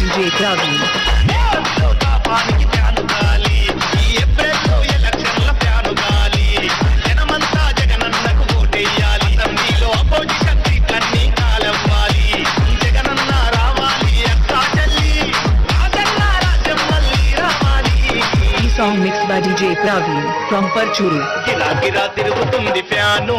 DJ Praveen. పాపానికి fan గాలి ఈ ఏప్రిల్లో జగనన్నకు రావాలి రావాలి DJ from Parchuru. గిరా గిరా తిరుగుతుంది ఫ్యాను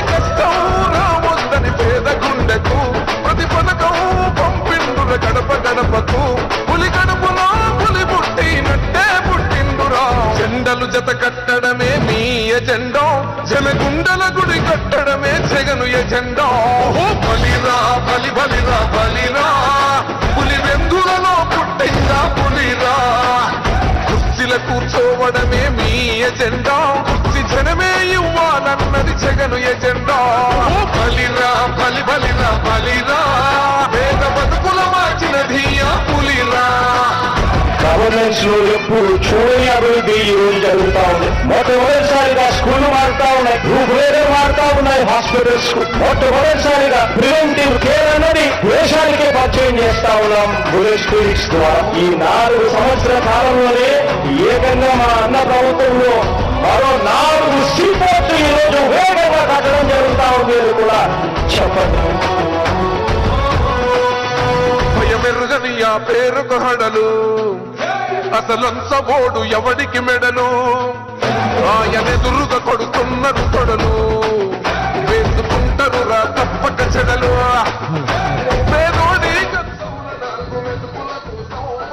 ఎజెండా. కుర్చీ జనమే ఇవ్వాలన్నది జగను ఎజెండా. బలిరా బలి బలిరా బలిరా. పేద బతుకుల మార్చినది ఆ పులిరా. గవర్నెన్స్లో ఎప్పుడు చూడని అభివృద్ధి ఈ జరుగుతా ఉంది. మొట్టమొదటిసారిగా స్కూల్ మారుతా ఉన్నాయి రూపురేఖలు మారుతా ఉన్నాయి హాస్పిటల్స్ మొట్టమొదటి చేస్తా ఉన్నాం బులెట్ క్లినిక్స్ ద్వారా ఈ నాలుగు సంవత్సర కాలంలోనే ఏకంగా మా అన్న ప్రభుత్వంలో మరో నాలుగు సీపోర్ట్లు ఈరోజు వేగంగా కట్టడం జరుగుతా ఉంది కూడా చెప్పండి. భయమెరుగని ఆ పేరుకు హడలు. అసలంచబోడు ఎవడికి మెడలు? ఆయనెదురుగా కొడుతున్నారు తొడలు వేసుకుంటారు రా తప్పక చెడలు.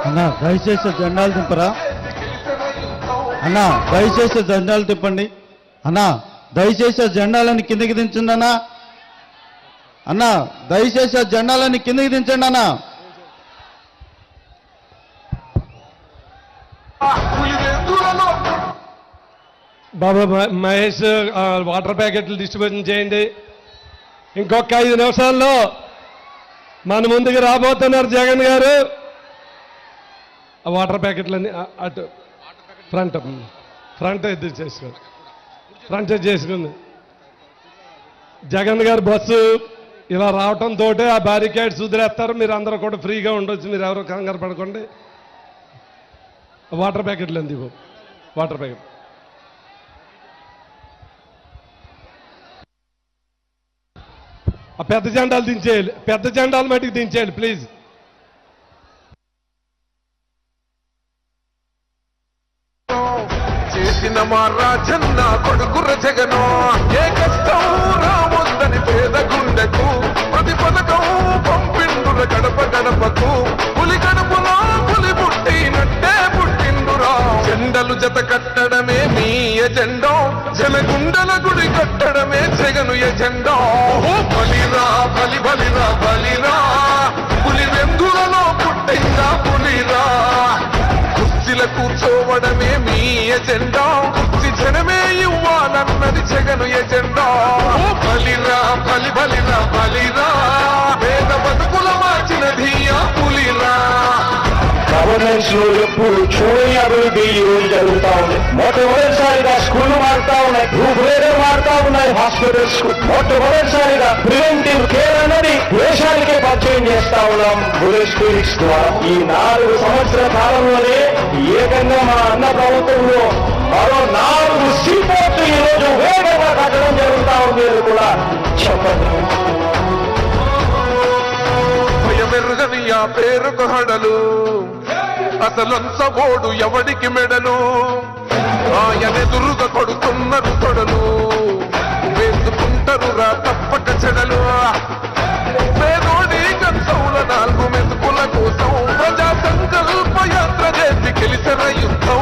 అన్నా దయచేసి జెండాలు దింపరా? అన్నా దయచేసి జెండాలు తిప్పండి అన్నా దయచేసి ఆ జెండాలని కిందకి దించండి అన్న. అన్నా దయచేసి ఆ జెండాలని కిందకి దించండి అన్న. Baba Mahesh water packets distribution చేయండి. ఇంకొక ఐదు నిమిషాల్లో మన ముందుకు రాబోతున్నారు జగన్ గారు. ఆ వాటర్ ప్యాకెట్లన్నీ అటు ఫ్రంట్ ఫ్రంట్ ఇది చేసుకోండి ఫ్రంట్ చేసుకుంది జగన్ గారు బస్సు ఇలా రావటంతో ఆ బ్యారికేడ్స్ వదిలేస్తారు. మీరు అందరూ కూడా ఫ్రీగా ఉండొచ్చు. మీరు ఎవరు కంగారు పడకండి. వాటర్ ప్యాకెట్లు అంది వాటర్ ప్యాకెట్. ఆ పెద్ద జెండాలు దించేయాలి. పెద్ద జెండాలు మటుకు దించేయాలి ప్లీజ్ చేసిన మా రాజన్న కొడుకుర జగను ఏ కష్టం రావద్దని పేద గుండెకు ప్రతి పథకం పంపిండుర గడప గడపకు. పులి గడపలో పులి పుట్టినట్టే పుట్టిండురా. జెండలు జత కట్టడమే మీ ఎజెండో. జనగుండల గుడి కట్టడమే జగను ఎజెండో. ఓ బలిరా బలి బలిరా బలిరా. పులి వెందులలో పుట్టిందా పులిరా. కుర్చీల కూర్చోవడమే మీ ఎజెండా. ఇవ్వాలన్నది జగను ఎజెండా బలిరా బలి బలిరా బలిరా. పేద బతుకుల మార్చినది ఆ పులిరా. గవర్నెన్స్లో ఎప్పుడు చూడని అభివృద్ధి ఈ జరుగుతా ఉంది. మొట్టమొదటిసారిగా స్కూల్ మారుతా ఉన్నాయి. రూపురేఖలు మారుతా ఉన్నాయి. హాస్పిటల్స్ మొట్టమొదటిసారిగా ప్రివెంటివ్ కేర్ అన్నది దేశానికే పరిచయం చేస్తా ఉన్నాం. క్లినిక్స్ ద్వారా ఈ నాలుగు సంవత్సరాల కాలంలోనే ఏకంగా మా అన్న ప్రభుత్వంలో మరో నాలుగు సీపోర్ట్లు ఈరోజు వేగంగా కట్టడం జరుగుతా ఉంది అని కూడా చెప్పండి భయమెరుగని ఆ పేరుకు హడలు. అసలంచబోడు ఎవడికి మెడలు? ఆయనెదురుగా కొడుతున్నారు తొడలు వేసుకుంటారు రా తప్పక చెడలు. పేదోడి కంచౌల నాలుగు మెతుకుల కోసం ప్రజా సంకల్ప యాత్ర చేసి గెలిచిన యుద్ధం.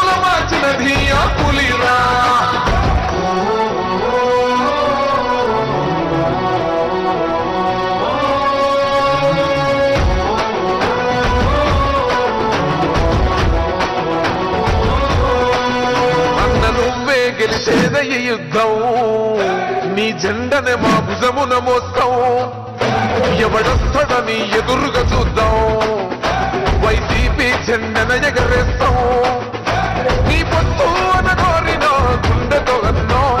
నీ జెండనే మా భుజమున మోస్తాం. ఎవడొస్తాడని ఎదురుగా చూద్దాం. వైసీపీ జెండన ఎగరేస్తాం. నీ పొత్తు అన్న అనగోరిన గుండెతో అన్నో.